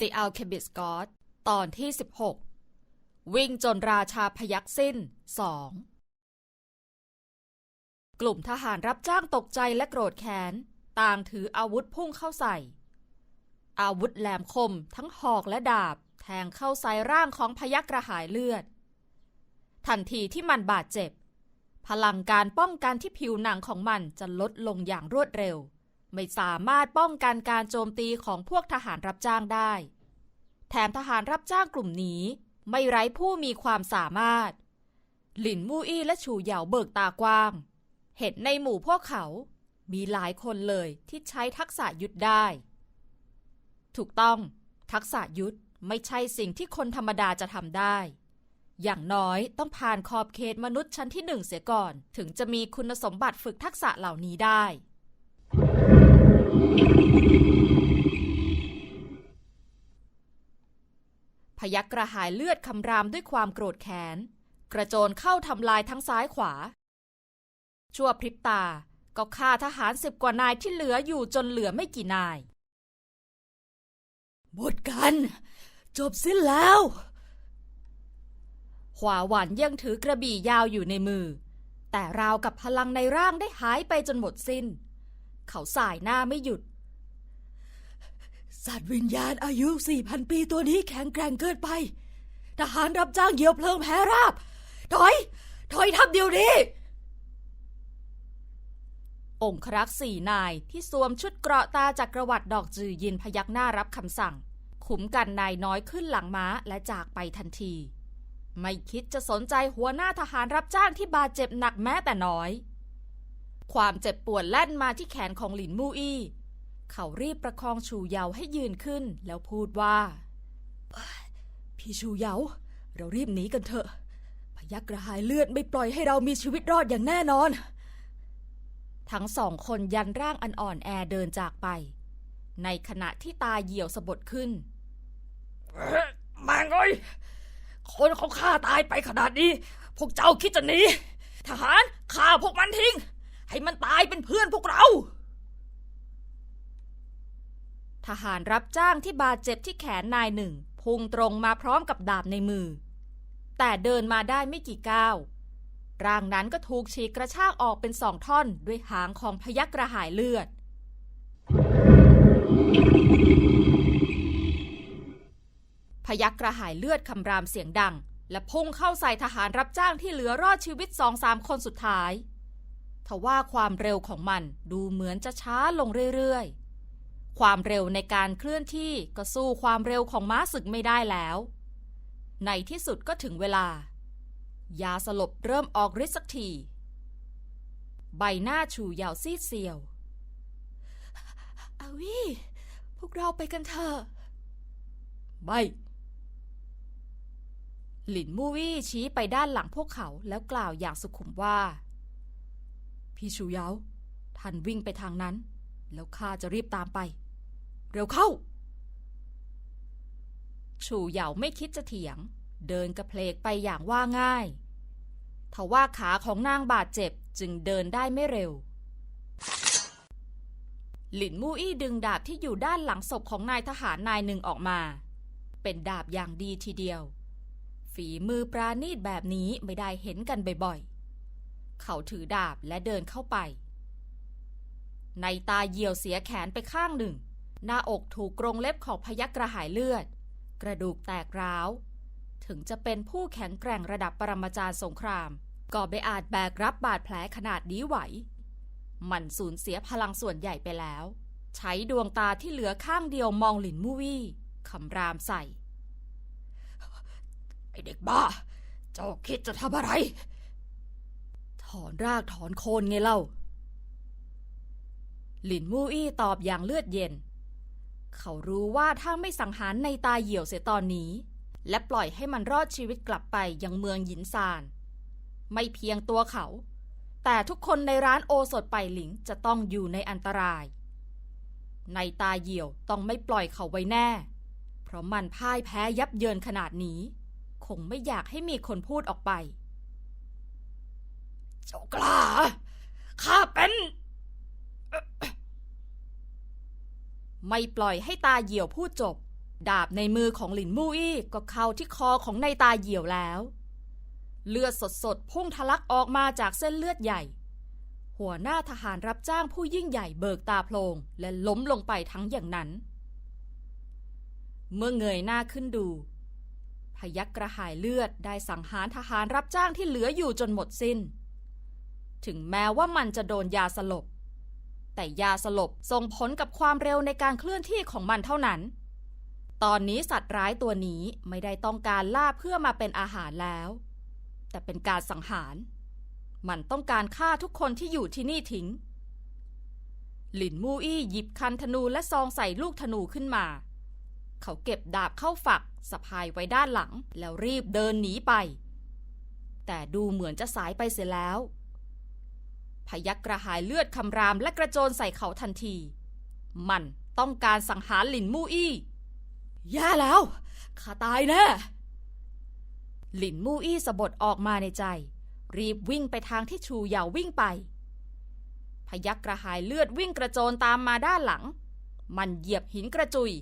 The Alchemist God ตอนที่ 16 วิ่งจนราชาพยักสิ้น2กลุ่มทหารรับจ้างตกใจและโกรธแค้น ต่างถืออาวุธพุ่งเข้าใส่ อาวุธแหลมคมทั้งหอกและดาบ แทงเข้าใส่ร่างของพยักกระหายเลือด ทันทีที่มันบาดเจ็บ พลังการป้องกันที่ผิวหนังของมันจะลดลงอย่างรวดเร็ว ไม่สามารถป้องกันการโจมตีของพวกทหารรับจ้างได้ แถมทหารรับจ้างกลุ่มนี้ไม่ไร้ผู้มีความสามารถ หลินมู่อี้และชูเหยาเบิกตากว้าง เห็นในหมู่พวกเขา มีหลายคนเลยที่ใช้ทักษะยุทธได้ ถูกต้อง ทักษะยุทธไม่ใช่สิ่งที่คนธรรมดาจะทำได้ อย่างน้อยต้องผ่านขอบเขตมนุษย์ชั้นที่หนึ่งเสียก่อน ถึงจะมีคุณสมบัติฝึกทักษะเหล่านี้ได้ พยักกระหายเลือดคำรามด้วยความโกรธแค้น กระโจนเข้าทำลายทั้งซ้ายขวา ชั่วพริบตาก็ฆ่าทหารสิบกว่านายที่เหลืออยู่จนเหลือไม่กี่นาย หมดกัน จบสิ้นแล้วขวาหวานยังถือกระบี่ยาวอยู่ในมือ แต่ราวกับพลังในร่างได้หายไปจนหมดสิ้น เขาสายหน้าไม่หยุด สัตว์วิญญาณอายุ 4,000 ปีตัวนี้แข็งแกร่งเกินไป ทหารรับจ้างเหยียวเพลิงแพ้ราบ ถอย ถอยทับเดียวนี้ องครักษ์สี่นายที่สวมชุดเกราะตาจากกระวัดดอกจือยินพยักหน้ารับคำสั่ง ขุมกันนายน้อยขึ้นหลังม้าและจากไปทันที ไม่คิดจะสนใจหัวหน้าทหารรับจ้างที่บาดเจ็บหนักแม้แต่น้อย ความเจ็บปวดแล่นมาที่แขนของหลินมู่อี้ เขารีบประคองชูเยาให้ยืนขึ้นแล้วพูดว่า พี่ชูเยา เรารีบหนีกันเถอะ พยักกระหายเลือดไม่ปล่อยให้เรามีชีวิตรอดอย่างแน่นอน ทั้งสองคนยันร่างอันอ่อนแอเดินจากไป ในขณะที่ตาเหี่ยวสะบดขึ้นมาเงยคนเขาฆ่าตายไปขนาดนี้ พวกเจ้าคิดจะหนีทหารฆ่าพวกมันทิ้ง ให้มันตายเป็นเพื่อนพวกเรา ทหารรับจ้างที่บาดเจ็บที่แขนนายหนึ่งพุ่งตรงมาพร้อมกับดาบในมือ แต่เดินมาได้ไม่กี่ก้าวร่างนั้นก็ถูกฉีกกระชากออกเป็นสองท่อนด้วยหางของพยักกระหายเลือด พยักกระหายเลือดคำรามเสียงดัง และพุ่งเข้าใส่ทหารรับจ้างที่เหลือรอดชีวิตสองสามคนสุดท้าย ทว่าความเร็วของมันดูเหมือนจะช้าลงเรื่อยๆ ความเร็วในการเคลื่อนที่ก็สู้ความเร็วของม้าศึกไม่ได้แล้ว ในที่สุดก็ถึงเวลา ยาสลบเริ่มออกฤทธิ์สักที ใบหน้าชูยาวซีดเซียว อาวิพวกเราไปกันเถอะไม่หลินมู่วี่ชี้ไปด้านหลังพวกเขาแล้วกล่าวอย่างสุขุมว่า พี่ชูเยาท่านวิ่งไปทางนั้น แล้วข้าจะรีบตามไป เร็วเข้า ชูเหยาไม่คิดจะเถียง เดินกระเพลกไปอย่างว่าง่ายทว่าขาของนางบาดเจ็บจึงเดินได้ไม่เร็ว หลินมู่อี้ดึงดาบที่อยู่ด้านหลังศพของนายทหารนายหนึ่งออกมา เป็นดาบอย่างดีทีเดียว ฝีมือปราณีตแบบนี้ไม่ได้เห็นกันบ่อยๆ เขาถือดาบและเดินเข้าไป ในตาเหี่ยวเสียแขนไปข้างหนึ่ง หน้าอกถูกกรงเล็บของพยักกระหายเลือด กระดูกแตกร้าว ถึงจะเป็นผู้แข็งแกร่งระดับปรมาจารย์สงคราม ก็ไม่อาจแบกรับบาดแผลขนาดนี้ไหว มันสูญเสียพลังส่วนใหญ่ไปแล้ว ใช้ดวงตาที่เหลือข้างเดียวมองหลินมู่วี่คำรามใส่ ไอเด็กบ้า เจ้าคิดจะทำอะไร ถอนรากถอนโคนไงเล่า หลินมู่อี้ตอบอย่างเลือดเย็น เขารู้ว่าถ้าไม่สังหารในตาเหี่ยวเสียตอนนี้ และปล่อยให้มันรอดชีวิตกลับไปยังเมืองหยินซาน ไม่เพียงตัวเขา แต่ทุกคนในร้านโอสถไปหลิงจะต้องอยู่ในอันตราย ในตาเหี่ยวต้องไม่ปล่อยเขาไว้แน่ เพราะมันพ่ายแพ้ยับเยินขนาดนี้ คงไม่อยากให้มีคนพูดออกไป เจ้ากล้าข้าเป็น ไม่ปล่อยให้ตาเหี่ยวพูดจบ ดาบในมือของหลินมู่อี้ก็เข้าที่คอของนายตาเหี่ยวแล้ว เลือดสดๆพุ่งทะลักออกมาจากเส้นเลือดใหญ่ หัวหน้าทหารรับจ้างผู้ยิ่งใหญ่เบิกตาโพลงและล้มลงไปทั้งอย่างนั้น เมื่อเงยหน้าขึ้นดู พยักกระหายเลือดได้สังหารทหารรับจ้างที่เหลืออยู่จนหมดสิ้น ถึงแม้ว่ามันจะโดนยาสลบ แต่ยาสลบส่งผลกับความเร็วในการเคลื่อนที่ของมันเท่านั้น ตอนนี้สัตว์ร้ายตัวนี้ไม่ได้ต้องการล่าเพื่อมาเป็นอาหารแล้ว แต่เป็นการสังหาร มันต้องการฆ่าทุกคนที่อยู่ที่นี่ทิ้ง หลินมูอี้หยิบคันธนูและซองใส่ลูกธนูขึ้นมา เขาเก็บดาบเข้าฝักสะพายไว้ด้านหลังแล้วรีบเดินหนีไป แต่ดูเหมือนจะสายไปเสียแล้ว พยักกระหายเลือดคำรามและกระโจนใส่เขาทันที มันต้องการสังหารหลินมู่อี้แย่แล้วข้าตายแน่หลินมู่อี้สะบดออกมาในใจ รีบวิ่งไปทางที่ชูเหยาวิ่งไป พยักกระหายเลือดวิ่งกระโจนตามมาด้านหลัง มันเหยียบหินกระจุย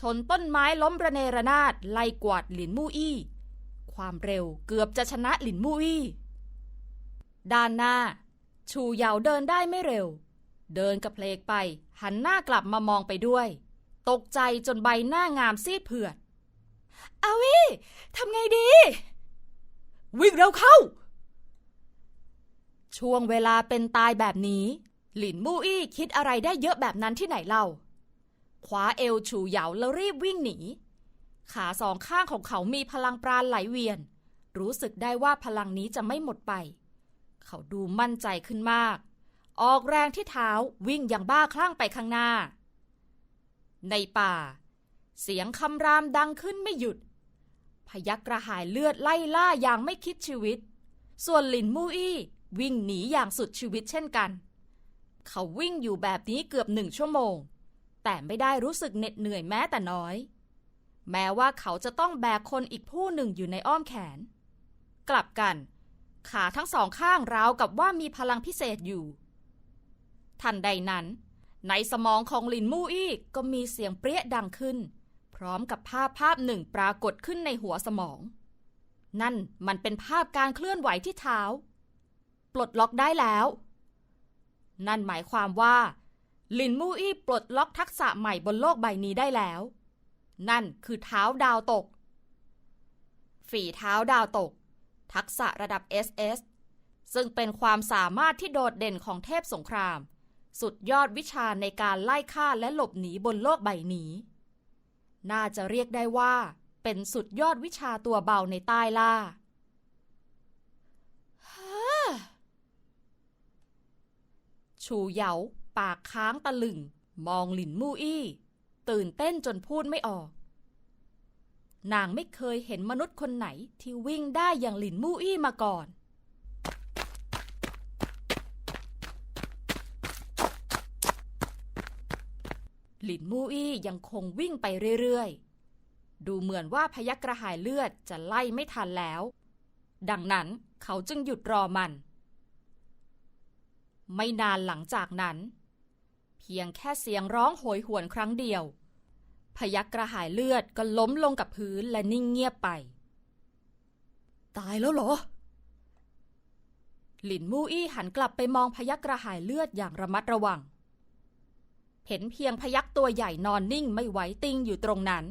ชนต้นไม้ล้มระเนระนาดไล่กวาดหลินมู่อี้ ความเร็วเกือบจะชนะหลินมู่อี้ด้านหน้า ชูเหยาเดินได้ไม่เร็ว เดินกระเพลกไป หันหน้ากลับมามองไปด้วย ตกใจจนใบหน้างามซีดเผือด อาวิทำไงดี วิ่งเร็วเข้า ช่วงเวลาเป็นตายแบบนี้ หลินมู่อี้คิดอะไรได้เยอะแบบนั้นที่ไหนเล่าคว้าเอวชูเหยาแล้วรีบวิ่งหนี ขาสองข้างของเขามีพลังปราณไหลเวียน รู้สึกได้ว่าพลังนี้จะไม่หมดไป เขาดูมั่นใจขึ้นมาก ออกแรงที่เท้าวิ่งอย่างบ้าคลั่งไปข้างหน้า ในป่า เสียงคำรามดังขึ้นไม่หยุด พยักกระหายเลือดไล่ล่าอย่างไม่คิดชีวิต ส่วนหลินมู่อี้วิ่งหนีอย่างสุดชีวิตเช่นกัน เขาวิ่งอยู่แบบนี้เกือบหนึ่งชั่วโมง แต่ไม่ได้รู้สึกเหน็ดเหนื่อยแม้แต่น้อย แม้ว่าเขาจะต้องแบกคนอีกผู้หนึ่งอยู่ในอ้อมแขน กลับกัน ขาทั้งสองข้างราวกับว่ามีพลังพิเศษอยู่ ทันใดนั้น ในสมองของลินมู่อี้ก็มีเสียงเปรี้ยดังขึ้น พร้อมกับภาพภาพหนึ่งปรากฏขึ้นในหัวสมอง นั่นมันเป็นภาพการเคลื่อนไหวที่เท้า ปลดล็อกได้แล้ว นั่นหมายความว่าลินมู่อี้ปลดล็อกทักษะใหม่บนโลกใบนี้ได้แล้ว นั่นคือเท้าดาวตก ฝีเท้าดาวตก ทักษะระดับ SS ซึ่งเป็นความสามารถที่โดดเด่นของเทพสงคราม สุดยอดวิชาในการไล่ฆ่าและหลบหนีบนโลกใบนี้ น่าจะเรียกได้ว่า เป็นสุดยอดวิชาตัวเบาในใต้ล่าชูเหยาปากค้างตะลึง มองหลินมู่อี้ ตื่นเต้นจนพูดไม่ออก นางไม่เคยเห็นมนุษย์คนไหนที่วิ่งได้อย่างหลินมู่อี้มาก่อน หลินมู่อี้ยังคงวิ่งไปเรื่อยๆ ดูเหมือนว่าพยักกระหายเลือดจะไล่ไม่ทันแล้ว ดังนั้นเขาจึงหยุดรอมัน ไม่นานหลังจากนั้น เพียงแค่เสียงร้องโหยหวนครั้งเดียว พยักกระหายเลือดก็ล้มลงกับพื้นและนิ่งเงียบไป ตายแล้วเหรอ หลินมู่อี้หันกลับไปมองพยักกระหายเลือดอย่างระมัดระวัง เห็นเพียงพยักตัวใหญ่นอนนิ่งไม่ไหวติงอยู่ตรงนั้น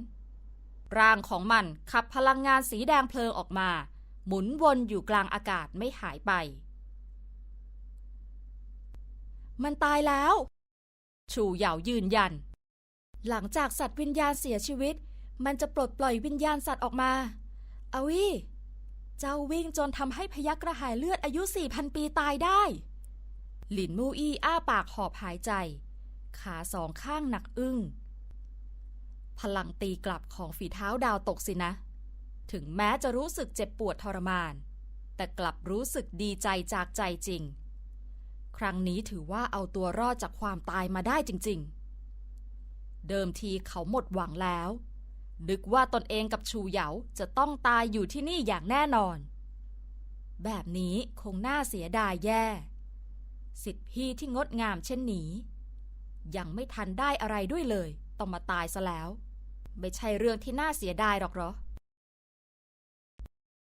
ร่างของมันขับพลังงานสีแดงเพลิงออกมา หมุนวนอยู่กลางอากาศไม่หายไป มันตายแล้ว ชูเหยายืนยัน หลังจากสัตว์วิญญาณเสียชีวิต มันจะปลดปล่อยวิญญาณสัตว์ออกมาเอาวิเจ้าวิ่งจนทำให้พยักกระหายเลือดอายุ 4,000 ปีตายได้ หลินมูอี้อ้าปากหอบหายใจ ขาสองข้างหนักอึ้ง พลังตีกลับของฝีเท้าดาวตกสินะ ถึงแม้จะรู้สึกเจ็บปวดทรมาน แต่กลับรู้สึกดีใจจากใจจริง ครั้งนี้ถือว่าเอาตัวรอดจากความตายมาได้จริง ๆ เดิมทีเขาหมดหวังแล้ว นึกว่าตนเองกับชูเหยาจะต้องตายอยู่ที่นี่อย่างแน่นอน แบบนี้คงน่าเสียดายแย่ สิทธิพี่ที่งดงามเช่นนี้ ยังไม่ทันได้อะไรด้วยเลย ต้องมาตายซะแล้ว ไม่ใช่เรื่องที่น่าเสียดายหรอกหรอ